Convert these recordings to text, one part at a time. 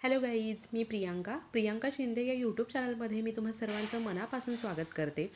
Hello guys मी प्रियांका. प्रियांका शिंदे या YouTube चॅनलमध्ये मी तुम्हा सर्वांचं मनापासून स्वागत करते.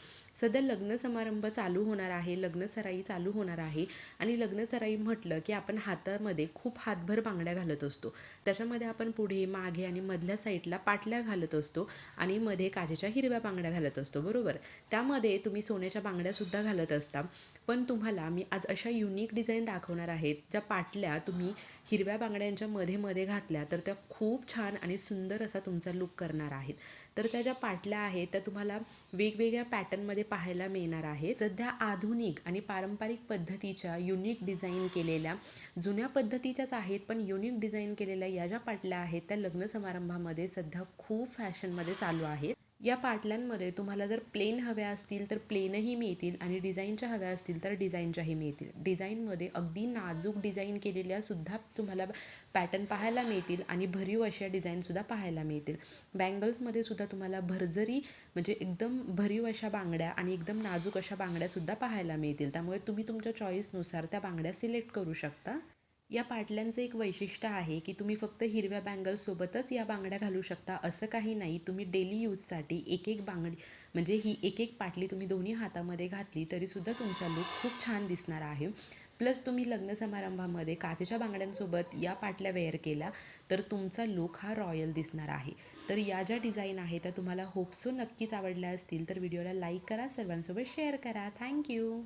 सध्या लग्न समारंभ चालू होणार आहे लग्नसराई चालू होणार आहे आणि लग्नसराई म्हटलं की आपण हातामध्ये खूप हातभर बांगड्या घालत असतो. त्याच्यामध्ये आपण पुढे मागे आणि मधल्या साईडला पाटल्या घालत असतो आणि मध्ये काचेच्या हिरव्या बांगड्या घालत असतो बरोबर? त्यामध्ये तुम्ही सोन्याच्या बांगड्यासुद्धा घालत असता. पण तुम्हाला मी आज अशा युनिक डिझाईन दाखवणार आहेत ज्या पाटल्या तुम्ही हिरव्या बांगड्यांच्या मध्ये मध्ये घातल्या तर त्या खूप छान आणि सुंदर असा तुमचा लुक करणार आहेत. तर त्या ज्या पाटल्या आहेत त्या तुम्हाला वेगवेगळ्या पॅटर्नमध्ये पाहायला मिळणार आहे सध्या आधुनिक आणि पारंपरिक पद्धतीच्या युनिक डिझाईन केलेल्या जुन्या पद्धतीच्याच आहेत पण युनिक डिझाईन केलेल्या या ज्या पाटल्या आहेत त्या लग्न समारंभामध्ये सध्या खूप फॅशनमध्ये चालू आहेत. या पाटल्यांमध्ये तुम्हाला जर प्लेन हव्या असतील तर प्लेनही मिळतील आणि डिझाईनच्या हव्या असतील तर डिझाईनच्याही मिळतील. डिझाईनमध्ये अगदी नाजूक डिझाईन केलेल्यासुद्धा तुम्हाला पॅटर्न पाहायला मिळतील आणि भरीव अशा डिझाईनसुद्धा पाहायला मिळतील. बँगल्समध्ये सुद्धा तुम्हाला भरजरी म्हणजे एकदम भरीव अशा बांगड्या आणि एकदम नाजूक अशा बांगड्यासुद्धा पाहायला मिळतील. त्यामुळे तुम्ही तुमच्या चॉईसनुसार त्या बांगड्या सिलेक्ट करू शकता. या पाटल्यांचं एक वैशिष्ट्य आहे की तुम्ही फक्त हिरव्या बँगल्ससोबतच या बांगड्या घालू शकता असं काही नाही. तुम्ही डेली यूजसाठी एक एक बांगडी म्हणजे ही एक एक पाटली तुम्ही दोन्ही हातामध्ये घातली तरीसुद्धा तुमचा लुक खूप छान दिसणार आहे. प्लस तुम्ही लग्न समारंभामध्ये काचेच्या बांगड्यांसोबत या पाटल्या वेअर केल्या तर तुमचा लुक हा रॉयल दिसणार आहे. तर या ज्या डिझाईन आहे त्या तुम्हाला होपसो नक्कीच आवडल्या असतील तर व्हिडिओला लाईक करा सर्वांसोबत शेअर करा. थँक्यू